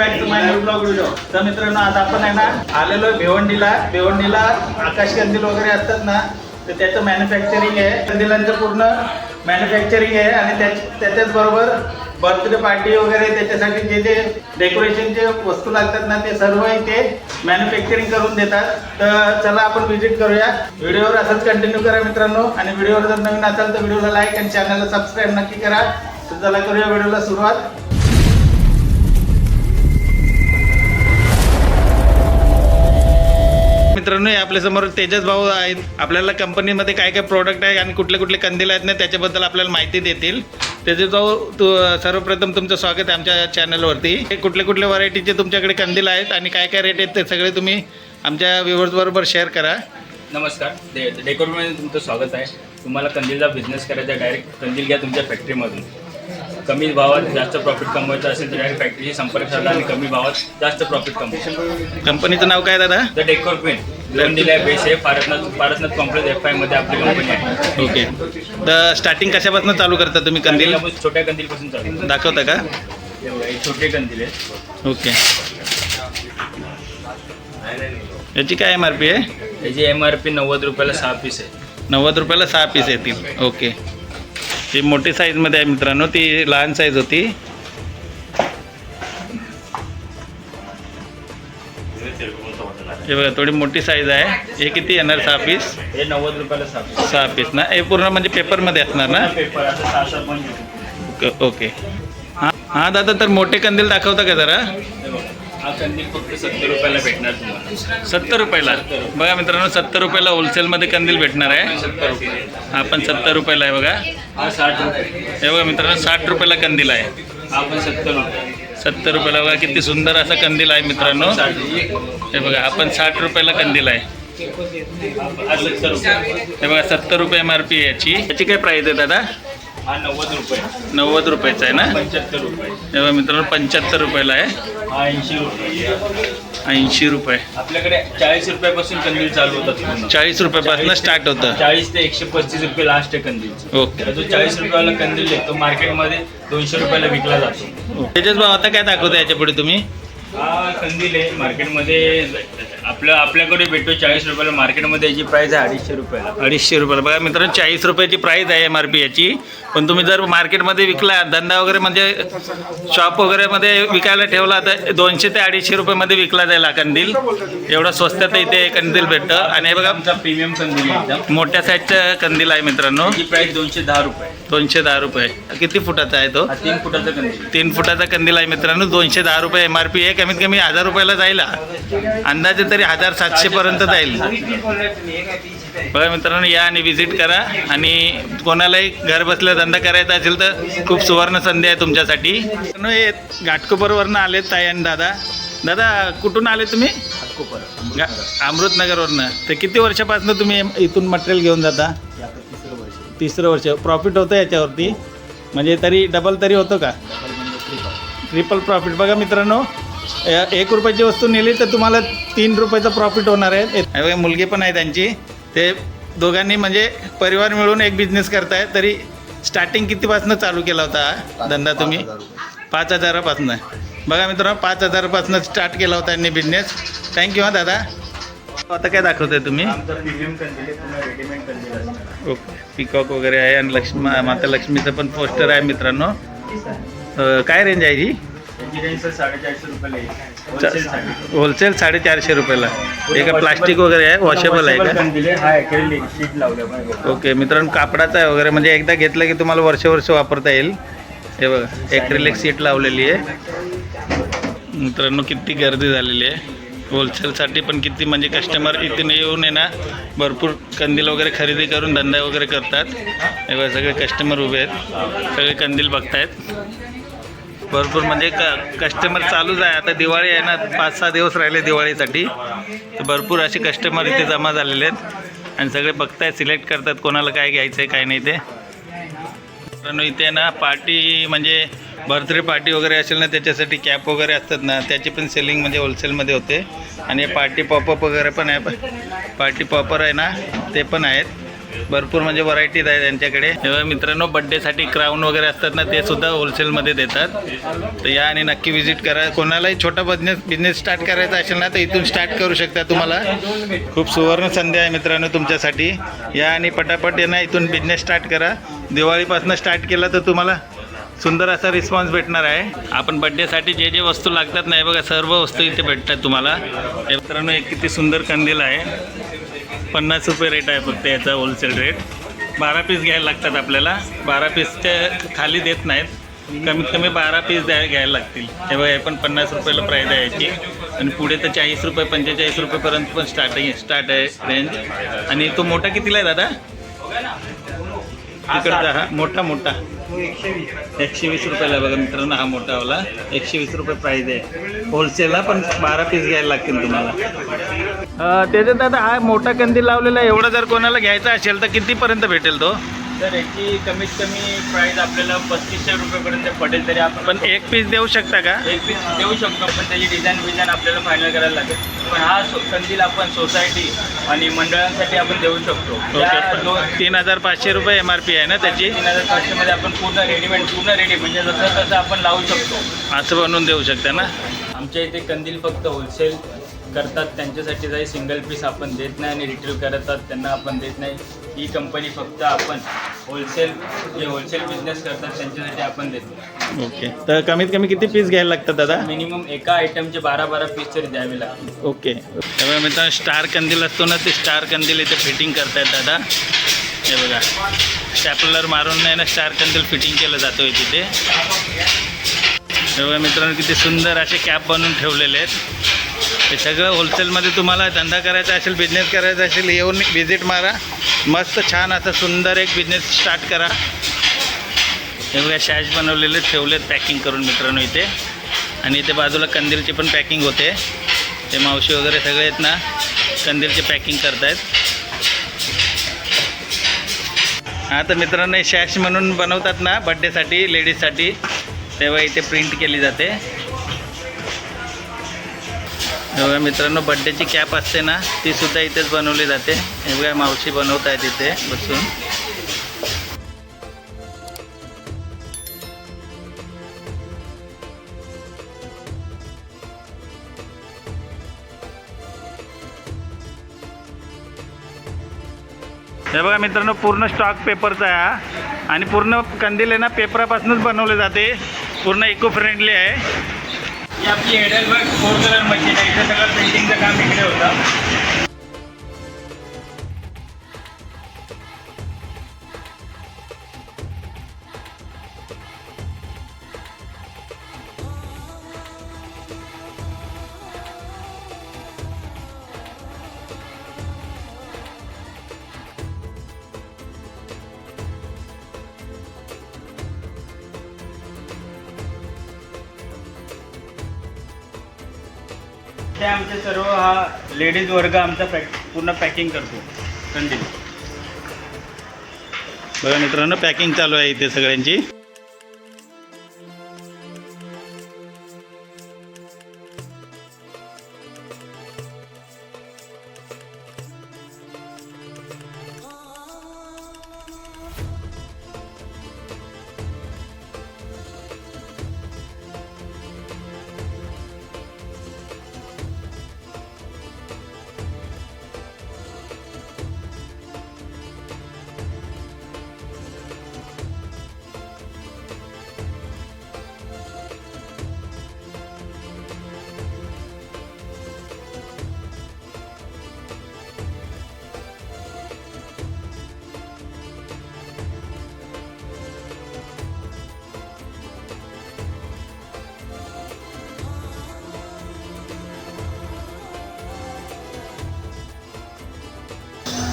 Hello everyone back to my new blog video तर मित्रांनो आज आपण आहे ना आलेलो भिवंडीला. भिवंडीला आकाश कंदील वगैरे असतात ना तर त्याचं मॅन्युफॅक्चरिंग आहे. कंदिलांचं पूर्ण मॅन्युफॅक्चरिंग आहे आणि त्याच त्याच्याच बरोबर बर्थडे पार्टी वगैरे त्याच्यासाठी जे जे डेकोरेशनचे वस्तू लागतात ना ते सर्व इथे मॅन्युफॅक्चरिंग करून देतात. तर चला आपण व्हिजिट करूया. व्हिडिओवर असंच कंटिन्यू करा मित्रांनो. आणि व्हिडिओवर जर नवीन असाल तर व्हिडिओला लाईक आणि चॅनलला सबस्क्राईब नक्की करा. तर चला करूया व्हिडिओला सुरुवात. मित्रांनो हे आपल्यासमोर तेजस भाऊ आहेत. आपल्याला कंपनीमध्ये काय काय प्रोडक्ट आहे आणि कुठले कुठले कंदील आहेत ना त्याच्याबद्दल आपल्याला माहिती देतील. तेजस भाऊ तू सर्वप्रथम तुमचं स्वागत आहे आमच्या चॅनलवरती हे कुठले कुठले व्हरायटीचे तुमच्याकडे कंदील आहेत आणि काय काय रेट आहेत ते सगळे तुम्ही आमच्या व्ह्युअर्स बरोबर शेअर करा. नमस्कार. डे डेकोरमध्ये तुमचं स्वागत आहे. तुम्हाला कंदीलचा बिझनेस करायचा डायरेक्ट कंदील घ्या तुमच्या फॅक्टरीमधून कमी भावात जास्त प्रॉफिट कमवायचं असेल तर डायरेक्ट फॅक्टरीशी संपर्क साधा आणि कमी भावात जास्त प्रॉफिट कमवू. कंपनीचं नाव काय दादा? द डेकोरमेंट भिवंडीला बेस आहे. पारसनाथ पारसनाथ कॉम्प्लेक्स एफ आयमध्ये आपली कंपनी आहे. ओके तर स्टार्टिंग कशापासून चालू करता तुम्ही कंदील? कंदील छोट्या कंदीलपासून चालू दाखवता का? हे हे छोटे कंदील आहेत. ओके याची काय एम आर पी आहे? याची एम आर पी नव्वद रुपयाला सहा पीस आहे. नव्वद रुपयाला सहा पीस येतील ओके ती मोठी साईजमध्ये आहे मित्रांनो. ती लहान साईज होती. हे बघा थोडी मोठी साईज आहे. हे किती येणार? सहा पीस हे नव्वद रुपयाला सहा पीस सहा पीस ना? हे पूर्ण म्हणजे पेपरमध्ये असणार ना? पेपर. Okay okay. हां हां दादा तर मोठे कंदील दाखवता का जरा? हे बघा, कंदील फक्त सत्तर रुपयाला भेटणार तुम्हाला. सत्तर रुपयाला? बघा मित्रांनो सत्तर रुपयाला होलसेलमध्ये कंदील भेटणार आहे. हा पण सत्तर रुपयाला आहे बघा. हा साठ रुपये. हे बघा मित्रांनो साठ रुपयाला कंदील आहे. हा पण सत्तर रुपये. सत्तर रुपयाला बघा किती सुंदर असा कंदील आहे मित्रांनो. हे बघा आपण साठ रुपयाला कंदील आहे. हा बघा सत्तर रुपये एम आर पी याची. याची काय प्राईस आहे दादा? हा नव्वद रुपये. नव्वद रुपयाचा आहे ना? पंच्याहत्तर रुपये. हे बघा मित्रांनो पंच्याहत्तर रुपयाला आहे. हा ऐंशी रुपये. ऐंशी रुपये. आपल्याकडे चाळीस रुपयापासून कंदील चालू होतात पूर्ण. चाळीस रुपयापासून स्टार्ट होतं. चाळीस ते एकशे पस्तीस रुपये लास्ट आहे कंदीलचं ओके. जो चाळीस रुपयाला कंदील आहे तो मार्केटमध्ये दोनशे रुपयाला विकला जातो. त्याच्याच भाव आता काय दाखवता याच्यापुढे तुम्ही? हा कंदील आहे. मार्केटमध्ये आपल्या आपल्याकडे भेटतो चाळीस रुपयाला. मार्केटमध्ये याची प्राइस आहे अडीचशे रुपयाला. अडीचशे रुपयाला. बघा मित्रांनो चाळीस रुपयाची प्राईस आहे एम आर पी याची. पण तुम्ही जर मार्केटमध्ये विकला धंदा वगैरे म्हणजे शॉप वगैरेमध्ये विकायला ठेवला तर दोनशे ते अडीचशे रुपयामध्ये विकला जाईल हा कंदील. एवढा स्वस्तात इथे कंदील भेटतं. आणि हे बघा आमचा प्रीमियम कंदील आहे एकदम. मोठ्या साईजचं कंदील आहे मित्रांनो. याची प्राइस दोनशे दहा रुपये. दोनशे दहा रुपये. किती फुटाचा आहे तो? हा तीन फुटाचा कंदील. तीन फुटाचा कंदील आहे मित्रांनो. दोनशे दहा रुपये एम आर पी आहे कमीत कमी हजार रुपयाला जाईल हा. अंदाजे तरी हजार सातशे पर्यंत जाईल. बघा मित्रांनो या आणि व्हिजिट करा आणि कोणालाही घर बसल्या धंदा करायचा असेल तर खूप सुवर्ण संधी आहे तुमच्यासाठी. हे घाटकोपरवरनं आले ताई आणि दादा. दादा कुठून आले तुम्ही? गा- अमृतनगरवरनं. तर किती वर्षापासून तुम्ही इथून मटेरियल घेऊन जाता? तिसरं वर्ष. प्रॉफिट होतं याच्यावरती? म्हणजे तरी डबल तरी होतं का? ट्रिपल प्रॉफिट बघा मित्रांनो एक रुपयाची वस्तू नेली तर तुम्हाला तीन रुपयाचं प्रॉफिट होणार आहे. मुलगी पण आहे त्यांची. ते दोघांनी म्हणजे परिवार मिळून एक बिझनेस करताय तरी स्टार्टिंग कितीपासून चालू केला होता हा धंदा तुम्ही? पाच हजारापासून. बघा मित्रांनो पाच हजारापासून स्टार्ट केला होता यांनी बिझनेस थँक्यू हा दादा. आता काय दाखवताय तुम्ही? ओके पिकॉक वगैरे आहे आणि लक्ष्मी माता लक्ष्मीचं पण पोस्टर आहे मित्रांनो. काय रेंज आहे ही? होलसेल साडेचारशे रुपयाला हे का प्लास्टिक वगैरे आहे वॉशेबल आहे का? हा ओके मित्रांनो कापडाचा आहे वगैरे. म्हणजे एकदा घेतलं की तुम्हाला वर्ष वर्ष वापरता येईल. हे बघा एक्रिलिक सीट लावलेली आहे. मित्रांनो किती गर्दी झालेली आहे. होलसेलसाठी पण किती म्हणजे कस्टमर इथे येऊन आहे ना भरपूर कंदील वगैरे खरेदी करून धंदा वगैरे करतात. हे बघा सगळे कस्टमर उभे आहेत. सगळे कंदील बघतायत. भरपूर म्हणजे क कस्टमर चालूच आहे. आता दिवाळी आहे ना पाच सहा दिवस राहिले दिवाळीसाठी. तर भरपूर असे कस्टमर इथे जमा झालेले आहेत. आणि सगळे बघतायत सिलेक्ट करतात कोणाला काय घ्यायचं आहे काय नाही ते. मित्रांनो इथे ना पार्टी म्हणजे बर्थडे पार्टी वगैरे असेल ना त्याच्यासाठी कॅप वगैरे असतात ना त्याची पण सेलिंग म्हणजे होलसेलमध्ये होते. आणि पार्टी पॉपअप वगैरे पण आहे. पार्टी पॉपर आहे ना ते पण आहेत. भरपूर म्हणजे व्हरायटीज आहे त्यांच्याकडे. तेव्हा मित्रांनो बड्डेसाठी क्राऊन वगैरे असतात ना ते सुद्धा होलसेलमध्ये देतात. तर या आणि नक्की व्हिजिट करा. कोणालाही छोटा बिझनेस बिझनेस स्टार्ट करायचा असेल ना तर इथून स्टार्ट करू शकता तुम्हाला. खूप सुवर्ण संधी आहे मित्रांनो तुमच्यासाठी. या आणि पटापट यांना इथून बिझनेस स्टार्ट करा. दिवाळीपासून स्टार्ट केला तर तुम्हाला सुंदर असा रिस्पॉन्स भेटणार आहे. आपण बड्डेसाठी जे जे वस्तू लागतात नाही बघा सर्व वस्तू इथे भेटतात तुम्हाला. मित्रांनो एक किती सुंदर कंदील आहे. पन्नास रुपये रेट आहे फक्त याचा होलसेल रेट बारा पीस घ्यायला लागतात आपल्याला. बारा पीसच्या खाली देत नाहीत. कमीत कमी बारा पीस द्या घ्यायला लागतील. हे बघा हे पण पन्नास रुपयाला प्राईज आहे याची. आणि पुढे तर चाळीस रुपये पंचेचाळीस रुपयेपर्यंत पण स्टार्टिंग स्टार्ट आहे रेंज आणि तो मोठा कितीला आहे दादा? तिकडचा हा मोठा मोठा. एकशे वीस रुपयाला बघा मित्रांनो हा मोठावाला एकशे वीस रुपये प्राईज आहे. होलसेलला पण बारा पीस घ्यायला लागतील तुम्हाला. त्याच्यात दादा हा मोठा कंदील लावलेला आहे. एवढा जर कोणाला घ्यायचा असेल तर कितीपर्यंत भेटेल तो? तर याची कमीत कमी प्राईस आपल्याला पस्तीसशे रुपयेपर्यंत पडेल तरी आपण पण एक पीस देऊ शकता का? एक पीस देऊ शकतो पण त्याची डिझाईन विझाईन आपल्याला फायनल करायला लागेल. पण हा सो- कंदील आपण सोसायटी आणि मंडळांसाठी आपण देऊ शकतो. त्या दोन तीन हजार पाचशे रुपये एम आर पी आहे ना त्याची? तीन हजार पाचशेमध्ये आपण पूर्ण रेडीमेड पूर्ण रेडी म्हणजे जसं तसं आपण लावू शकतो. असं बनवून देऊ शकता ना? आमच्या इथे कंदील फक्त होलसेल करतात त्यांच्यासाठी काही सिंगल पीस आपण देत नाही आणि रिटेल करतात त्यांना आपण देत नाही. ही कंपनी फक्त आपण होलसेल जे होलसेल बिझनेस करतात त्यांच्यासाठी आपण देतो ओके तर कमीत कमी किती पीस घ्यायला लागतात दादा? मिनिमम एका आयटमचे बारा बारा पीस तरी द्यावे लागतील ओके त्यामुळे मित्रांनो स्टार कंदील असतो ना ते स्टार कंदील इथे फिटिंग करतायत दादा. हे बघा. स्टॅपलर मारून नाही ना स्टार कंदील फिटिंग केलं जातो आहे तिथे बघा मित्रांनो किती सुंदर असे कॅप बनवून ठेवलेले आहेत. हे सगळं होलसेलमध्ये तुम्हाला धंदा करायचा असेल बिझनेस करायचा असेल येऊन व्हिजिट मारा. मस्त छान असं सुंदर एक बिझनेस स्टार्ट करा. एवढ्या शॅश बनवलेले ठेवलेत पॅकिंग करून मित्रांनो इथे. आणि इथे बाजूला कंदीलची पण पॅकिंग होते. ते मावशी वगैरे सगळे आहेत ना कंदीलची पॅकिंग करतायत. हां तर मित्रांनो हे शॅश म्हणून बनवतात ना बड्डेसाठी लेडीजसाठी तेव्हा इथे प्रिंट केली जाते. बघा मित्रांनो बड्डेची कॅप असते ना ती सुद्धा इथेच बनवली जाते. हे बघा मावशी बनवत आहेत इथे बसून. हे बघा मित्रांनो पूर्ण स्टॉक पेपरचा आहे हा. आणि पूर्ण कंदील आहे ना पेपरापासूनच बनवले जाते. पूर्ण इको फ्रेंडली आहे. ही आपली वर्क फोर कलर मशीन आहे. इथं सगळं पेंटिंगचं काम इकडे होतं. ते आमचे सर्व हा लेडीज वर्ग आमचा पॅक पूर्ण पॅकिंग करतो. कंदील बघा मित्रांनो पॅकिंग चालू आहे इथे सगळ्यांची.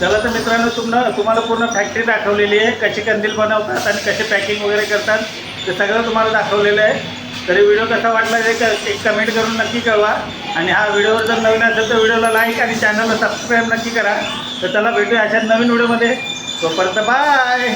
चला तर मित्रांनो तुम्हाला तुम्हाला पूर्ण फॅक्टरी दाखवलेली आहे. कशी कंदील बनवतात आणि कसे पॅकिंग वगैरे करतात ते सगळं तुम्हाला दाखवलेलं आहे. तरी व्हिडिओ कसा वाटला ते क- एक कमेंट करून नक्की कळवा. आणि हा व्हिडिओवर जर नवीन असेल तर व्हिडिओला लाईक आणि चॅनलला सबस्क्राईब नक्की करा. तर चला भेटूया अशा नवीन व्हिडिओमध्ये तोपर्यंत बाय